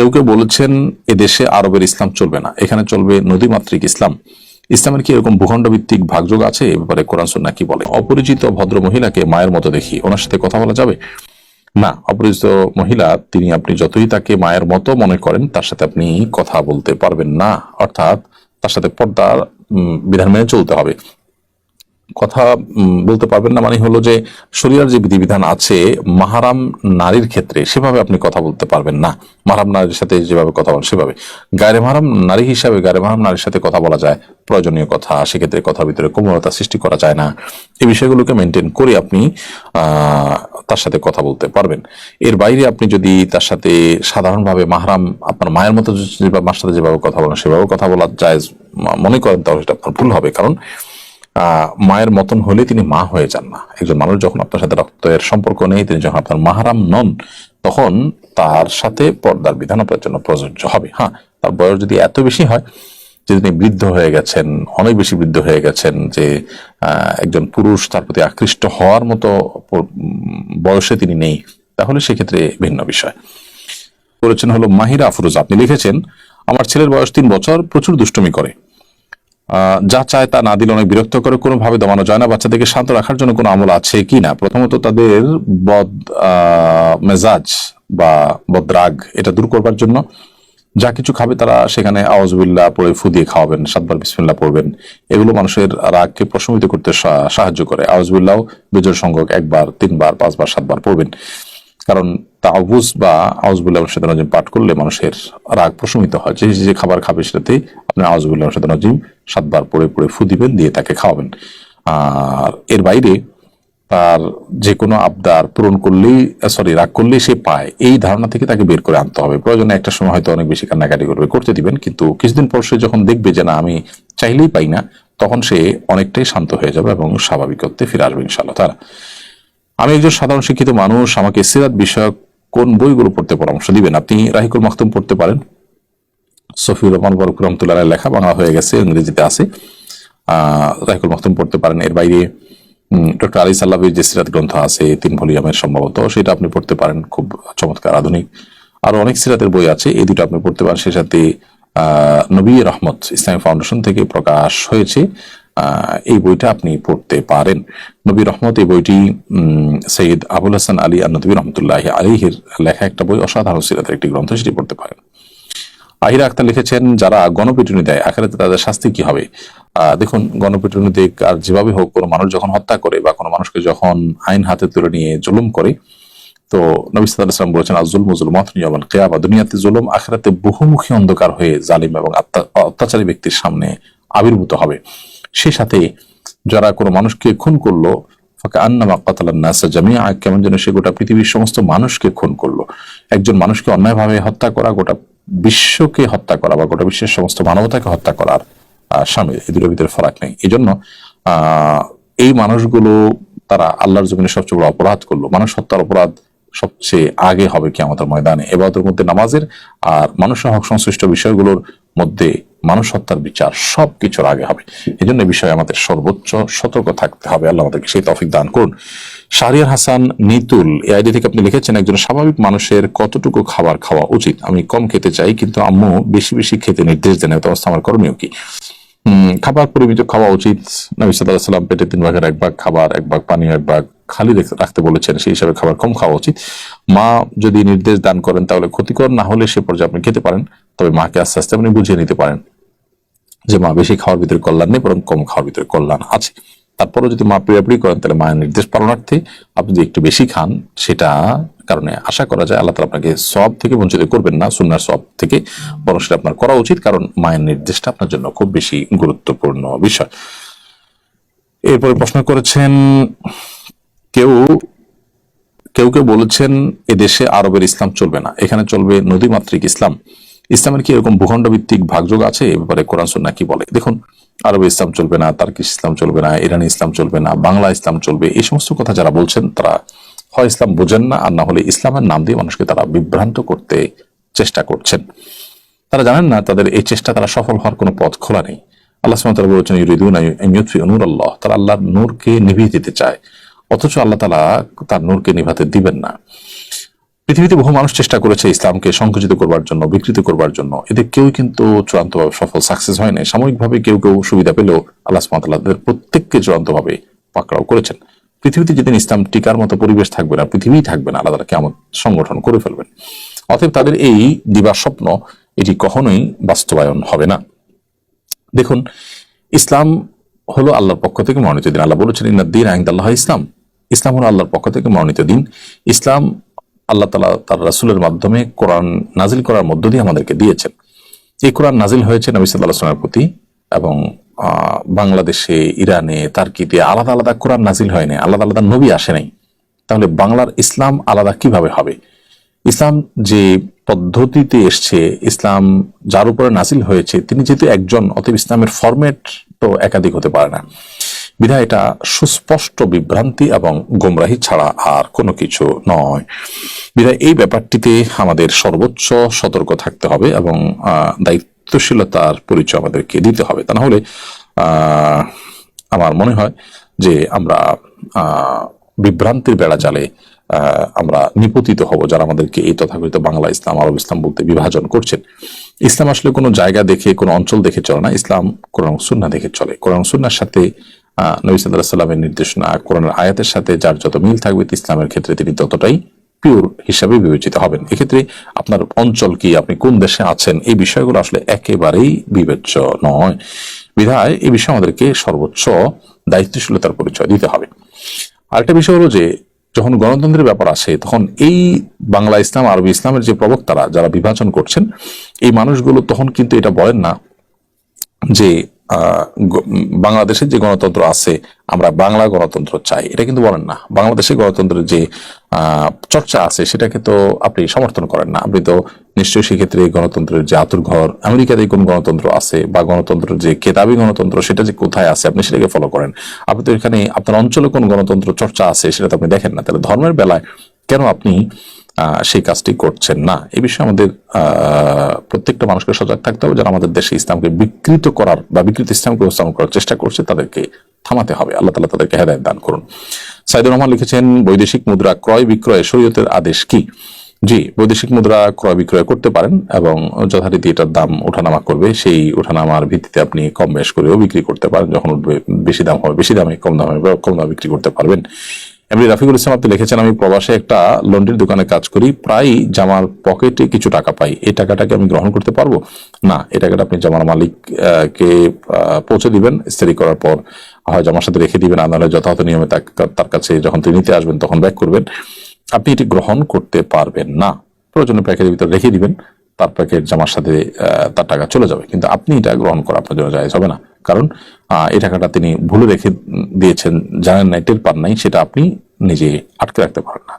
কেউ কেউ বলেছেন এদেশে আরবের ইসলাম চলবে না। এখানে চলবে নদীমাতৃক ইসলাম। ইসলামের কি এরকম ভূখণ্ড ভিত্তিক ভাগযোগ আছে? এ ব্যাপারে কোরআন সুন্নাহ কি বলে? অপরিচিত ভদ্র মহিলাকে মায়ের মতো দেখি। ওনার সাথে কথা বলা যাবে? না, অপরিচিত মহিলা, তিনি আপনি যতই তাকে মায়ের মতো মনে করেন, তার সাথে আপনি কথা বলতে পারবেন না। অর্থাৎ তার সাথে পর্দার বিধান মেনে চলতে হবে। কথা বলতে পারবেন না মানে হলো যে শরিয়ার যে বিধিবিধান আছে, মাহারাম নারীর ক্ষেত্রে সেভাবে আপনি কথা বলতে পারবেন না। মাহারাম নারীর সাথে যেভাবে কথা বলেন সেভাবে। গায়ে মাহারাম নারী হিসাবে গায়ে মাহারাম নারীর সাথে কথা বলা যায়, প্রয়োজনীয় কথা, সেক্ষেত্রে কথার ভিতরে কোমলতা সৃষ্টি করা যায় না। এই বিষয়গুলোকে মেনটেন করে আপনি তার সাথে কথা বলতে পারবেন। এর বাইরে আপনি যদি তার সাথে সাধারণভাবে মাহারাম আপনার মায়ের মতো মার সাথে যেভাবে কথা বলেন সেভাবে কথা বলা যায়, মনে করেন তাহলে সেটা আপনার ভুল হবে। কারণ মায়ের মতন হলে তিনি মা হয়ে যান না। একজন মানুষ যখন আপনার সাথে রক্তের সম্পর্ক নেই, তিনি যখন আপনার মাহারাম নন, তখন তার সাথে পর্দার বিধান আপনার জন্য প্রযোজ্য হবে। হ্যাঁ তার বয়স যদি এত বেশি হয় যে তিনি বৃদ্ধ হয়ে গেছেন, অনেক বেশি বৃদ্ধ হয়ে গেছেন, যে একজন পুরুষ তার প্রতি আকৃষ্ট হওয়ার মতো বয়সে তিনি নেই, তাহলে সেক্ষেত্রে ভিন্ন বিষয়। করেছেন হলো, মাহিরা আফরোজ, আপনি লিখেছেন, আমার ছেলের বয়স তিন বছর, প্রচুর দুষ্টুমি করে। যা চায় তা না দিলে অনেক বিরক্ত করে, কোনোভাবে দমানো যায় না। বাচ্চাদেরকে শান্ত রাখার জন্য কোনো আমল আছে কি না? প্রথমত তাদের বদ মেজাজ বা বদরাগ, এটা দূর করবার জন্য যা কিছু খাবে তারা সেখানে আওয়াজবিল্লা পড়ে ফু দিয়ে খাওয়াবেন, সাতবার বিসমিল্লা পড়বেন। এগুলো মানুষের রাগকে প্রশমিত করতে সাহায্য করে। আওয়াজবিল্লাও বিজয় সংখ্যক একবার, তিনবার, পাঁচবার, সাতবার পড়বেন। কারণ তাওবুজ বা আউজবুল্লাহ সাথে নজিম পাঠ করলে মানুষের রাগ প্রশমিত হয়। যে যে খাবার খাবে সেটাতে আপনি আউজবুল্লাহ সাথে নজিম সাতবার পরে পরে ফু দিবেন, দিয়ে তাকে খাওয়াবেন। আর এর বাইরে তার যে কোনো আবদার পূরণ করলেই, সরি, রাগ করলেই সে পায়। এই ধারণা থেকে তাকে বের করে আনতে হবে। প্রয়োজনে একটা সময় হয়তো অনেক বেশি কান্নাকাটি করবে করতে দিবেন, কিন্তু কিছুদিন পর সে যখন দেখবে যে না, আমি চাইলেই পাই না, তখন সে অনেকটাই শান্ত হয়ে যাবে এবং স্বাভাবিকত্বে ফিরে আসবে ইনশাল্লাহ তারা আমি একজন সাধারণ শিক্ষিত মানুষ, আমাকে সিরাত বিষয়ক কোন বইগুলো পড়তে পরামর্শ দিবেন? আপনি রাহিকুল মাহতুম পড়তে পারেন। সফিউর রহমান বরক রহমতুল্লাহ লেখা বাংলা হয়ে গেছে, ইংরেজিতে আছে। রাহিকুল মাহতুম পড়তে পারেন। এর বাইরে ডক্টর আলী সাল্লাবির যে সিরাত গ্রন্থ আছে, তিন ভলিউমের সম্ভবত, সেটা আপনি পড়তে পারেন। খুব চমৎকার, আধুনিক। আরও অনেক সিরাতের বই আছে, এই দুটো আপনি পড়তে পারেন। সে সাথে নবী রহমত ইসলামী ফাউন্ডেশন থেকে প্রকাশ হয়েছে। এই বইটা আপনি পড়তে পারেন। নবী রহমত এই বইটি সৈয়দ আবুল হাসান আলী আর নবী রহমতুল্লাহ আলীহির লেখা একটা বই, অসাধারণ সিরাতের একটি গ্রন্থ, সেটি পড়তে পারেন। আহিরা আক্তার লিখেছেন, যারা গণপিটুনি দেয়, আখেরাতে তাদের শাস্তি কি হবে? দেখুন, গণপিটুনি দিক আর যেভাবে হোক, কোনো মানুষ যখন হত্যা করে বা কোনো মানুষকে যখন আইন হাতে তুলে নিয়ে জুলুম করে, তো নবী সাল্লাম বলেছেন আজুল মুজুল মতনিয়াবান কেয়াবা দুনিয়াতে জুলুম, আখেরাতে বহুমুখী অন্ধকার হয়ে জালিম এবং অত্যাচারী ব্যক্তির সামনে আবির্ভূত হবে। সেই সাথে যারা কোনো মানুষকে খুন করল সে গোটা পৃথিবীর সমস্ত মানুষকে খুন করল। একজন মানুষকে হত্যা করা, গোটা বিশ্বকে হত্যা করা বা গোটা বিশ্বের সমস্ত হত্যা করার ভিতরে নেই। এই জন্য এই মানুষগুলো তারা আল্লাহর জমিনে সবচেয়ে বড় অপরাধ করল। মানুষ হত্যার অপরাধ সবচেয়ে আগে হবে কি আমাদের ময়দানে। এবাদের মধ্যে নামাজের আর মানুষের হক সংশ্লিষ্ট বিষয়গুলোর মধ্যে মানুষ হত্যার বিচার সবকিছুর আগে হবে। এই জন্য বিষয়ে আমাদের সর্বোচ্চ সতর্ক থাকতে হবে। আল্লাহ আমাদেরকে সেই তফিক দান করুন। শাহরিয়ার হাসান নিতুল, এই আইডি থেকে আপনি লিখেছেন, একজন স্বাভাবিক মানুষের কতটুকু খাবার খাওয়া উচিত? আমি কম খেতে চাই, কিন্তু আম্মু বেশি বেশি খেতে নির্দেশ দেন। এত অবস্থা আমার করণীয় কি? খাবার পরিমিত খাওয়া উচিত। নবী সাল্লাহ সাল্লাম পেটে তিন ভাগের এক ভাগ খাবার, এক ভাগ পানি এক ভাগ খালি রাখতে বলেছেন, সেই হিসাবে খাবার কম খাওয়া উচিত। মা যদি নির্দেশ দান করেন তাহলে ক্ষতিকর, না হলে সে পর্যায়ে আপনি খেতে পারেন। তবে মাকে আস্তে আস্তে আপনি বুঝিয়ে নিতে পারেন যে মা বেশি খাওয়ার ভিতরে কল্যাণ নেই, বরং কম খাওয়ার ভিতরে কল্যাণ আছে। তারপরে যদি মা প্রিয়াপ্রি করেন, তাহলে মায়ের নির্দেশ পালনার্থে আপনি যদি একটু বেশি খান, সেটা কারণে আশা করা যায় আল্লাহ তালা আপনাকে সব থেকে বঞ্চিত করবেন না সুনার সব থেকে, বরং সেটা আপনার করা উচিত, কারণ মায়ের নির্দেশটা আপনার জন্য খুব বেশি গুরুত্বপূর্ণ বিষয়। এরপরে প্রশ্ন করেছেন কেউ কেউ কেউ বলেছেন এদেশে আরবের ইসলাম চলবে না। এখানে চলবে নদীমাতৃক ইসলাম। ইসলামের কি এরকম ভূখণ্ড ভিত্তিক ভাগযোগ আছে? এ ব্যাপারে কোরআন, সুন্নাহ কি বলে? দেখুন, আরবে ইসলাম চলবে না, তার্কিশ ইসলাম চলবে না, ইরানি ইসলাম চলবে না, বাংলা ইসলাম চলবে, এই সমস্ত কথা যারা বলছেন, তারা হয় ইসলাম বোঝেন না, আর না হলে ইসলামের নাম দিয়ে মানুষকে তারা বিভ্রান্ত করতে চেষ্টা করছেন। তারা জানেন না, তাদের এই চেষ্টা তারা সফল হওয়ার কোনো পথ খোলা নেই। আল্লাহ তাআলা বলেছেন, ইউরিদুন নূর আল্লাহ তারা আল্লাহর নূরকে নিভিয়ে দিতে চায়। অথচ আল্লাহ তালা তার নূরকে নিভাতে দিবেন না। পৃথিবীতে বহু মানুষ চেষ্টা করেছে ইসলামকে সংকুচিত করবার জন্য, বিকৃত করবার জন্য। এদের কেউ কিন্তু চূড়ান্তভাবে সফল সাকসেস হয় না সাময়িকভাবে কেউ কেউ সুবিধা পেলেও আল্লাহ সুমাতাল্লাহদের প্রত্যেককে চূড়ান্তভাবে পাকড়াও করেছেন। পৃথিবীতে যেদিন ইসলাম টিকার মতো পরিবেশ থাকবে না, পৃথিবীই থাকবে না, আল্লাহ তালা কেমন সংগঠন করে ফেলবেন। অতএব তাদের এই দিবার স্বপ্ন, এটি কখনোই বাস্তবায়ন হবে না। দেখুন, ইসলাম হলো আল্লাহর পক্ষ থেকে মনোনীত। দিন আল্লাহ বলেছেন ইন্দিন আইন্দাল্লাহ ইসলাম। ইসলাম হলো আল্লাহর পক্ষ থেকে মনোনীত দিন। ইসলাম আল্লাহ তালা তার রাসুলের মাধ্যমে কোরআন নাজিল করার মধ্য দিয়ে আমাদেরকে দিয়েছেন। এই কোরআন নাজিল হয়েছে নবী সাল্লাহ আসলামের প্রতি এবং বাংলাদেশে, ইরানে, তার্কিতে আলাদা আলাদা কোরআন নাজিল হয়নি আলাদা আলাদা নবী আসে নাই। তাহলে বাংলার ইসলাম আলাদা কীভাবে হবে? ইসলাম যে পদ্ধতিতে এসছে, ইসলাম যার উপরে নাজিল হয়েছে, তিনি যেহেতু একজন, অতএব ইসলামের ফরম্যাট তো একাধিক হতে পারে না। বিধায় এটা সুস্পষ্ট বিভ্রান্তি এবং গোমরাহি ছাড়া আর কোনো কিছু নয়। বিধায়, এই ব্যাপারটিতে আমাদের সর্বোচ্চ সতর্ক থাকতে হবে এবং দায়িত্বশীলতার পরিচয় আমাদেরকে দিতে হবে। তা না হলে আমার মনে হয় যে আমরা বিভ্রান্তির বেড়া জালে আমরা নিপতিত হব যারা আমাদেরকে এই তথাকথিত বাংলা ইসলাম, আরব ইসলাম বলতে বিভাজন করছেন। ইসলাম আসলে কোনো জায়গা দেখে, কোনো অঞ্চল দেখে চলে না। ইসলাম কোরআন সুন্না দেখে চলে। কোরআন সুন্নার সাথে আহ, নবী সাল্লাহ সাল্লামের নির্দেশনা কোরআনের আয়াতের সাথে যার যত মিল থাকবে ইসলামের ক্ষেত্রে তিনি ততটাই পিওর হিসাবে বিবেচিত হবেন। এক্ষেত্রে আপনার অঞ্চল কি? আপনি কোন দেশে আছেন? এই বিষয়গুলো আসলে একেবারেই বিবেচ্য নয়। বিধায় এই বিষয়ে আমাদেরকে সর্বোচ্চ দায়িত্বশীলতার পরিচয় দিতে হবে। আরেকটা বিষয় হলো যে যখন গণতন্ত্রের ব্যাপার আসে তখন এই বাংলা ইসলাম আরবি ইসলামের যে প্রবক্তারা যারা বিভাজন করছেন এই মানুষগুলো তখন কিন্তু এটা বলেন না। যে বাংলাদেশের যে গণতন্ত্র আছে, আমরা বাংলা গণতন্ত্র চাই। এটা কিন্তু বলেন না। বাংলাদেশের গণতন্ত্রের যে চর্চা আছে, সেটাকে তো আপনি সমর্থন করেন না। আপনি তো নিশ্চয়ই সেক্ষেত্রে গণতন্ত্রের যে আতুরঘর আমেরিকাতে কোন গণতন্ত্র আছে বা গণতন্ত্রের যে কেতাবি গণতন্ত্র, সেটা যে কোথায় আছে, আপনি সেটাকে ফলো করেন। আপনি তো এখানে আপনার অঞ্চলে কোন গণতন্ত্র চর্চা আছে, সেটা তো আপনি দেখেন না। তাহলে ধর্মের বেলায় কেন আপনি সেই কাজটি করছেন না? এ বিষয়ে আমাদের প্রত্যেকটা মানুষকে সজাগ থাকতে হবে যারা আমাদের দেশে ইসলামকে বিকৃত করার বা বিকৃত ইসলামকে উপস্থাপন করার চেষ্টা করছে, তাদেরকে থামাতে হবে। আল্লাহ তালা তাদেরকে হেদায়ত দান করুন। সাইদুর রহমান লিখেছেন, বৈদেশিক মুদ্রা ক্রয় বিক্রয় শরীয়তের আদেশ কি? জি, বৈদেশিক মুদ্রা ক্রয় বিক্রয় করতে পারেন এবং যথারীতি এটার দাম ওঠানামা করবে। সেই ওঠানামার ভিত্তিতে আপনি কম বেশ করেও বিক্রি করতে পারেন। যখন উঠবে, বেশি দাম হবে, বেশি দামে কম দামে কম দামে বিক্রি করতে পারবেন। এমনি রাফিকুল ইসলাম আপনি লিখেছেন, আমি প্রবাসে একটা লন্ড্রির দোকানে কাজ করি প্রায় জামার পকেটে কিছু টাকা পাই। এই টাকাটাকে আমি গ্রহণ করতে পারব? না, এই টাকাটা আপনি জামার মালিক কে পৌঁছে দিবেন, ইস্তারি করার পর হয় জামার সাথে রেখে দিবেন, আর যথাযথ নিয়মে তার কাছে যখন তিনি নিতে আসবেন, তখন ব্যাক করবেন। আপনি এটি গ্রহণ করতে পারবেন না। প্রয়োজনীয় প্যাকেটের ভিতরে রেখে দিবেন, তার প্যাকেট জামার সাথে তার টাকা চলে যাবে। কিন্তু আপনি এটা গ্রহণ করা আপনার জন্য জায়জ হবে না। কারণ এই টাকাটা তিনি ভুলে রেখে দিয়েছেন, জানেন না টের পান নাই, সেটা আপনি নিজে আটকে রাখতে পারেন না।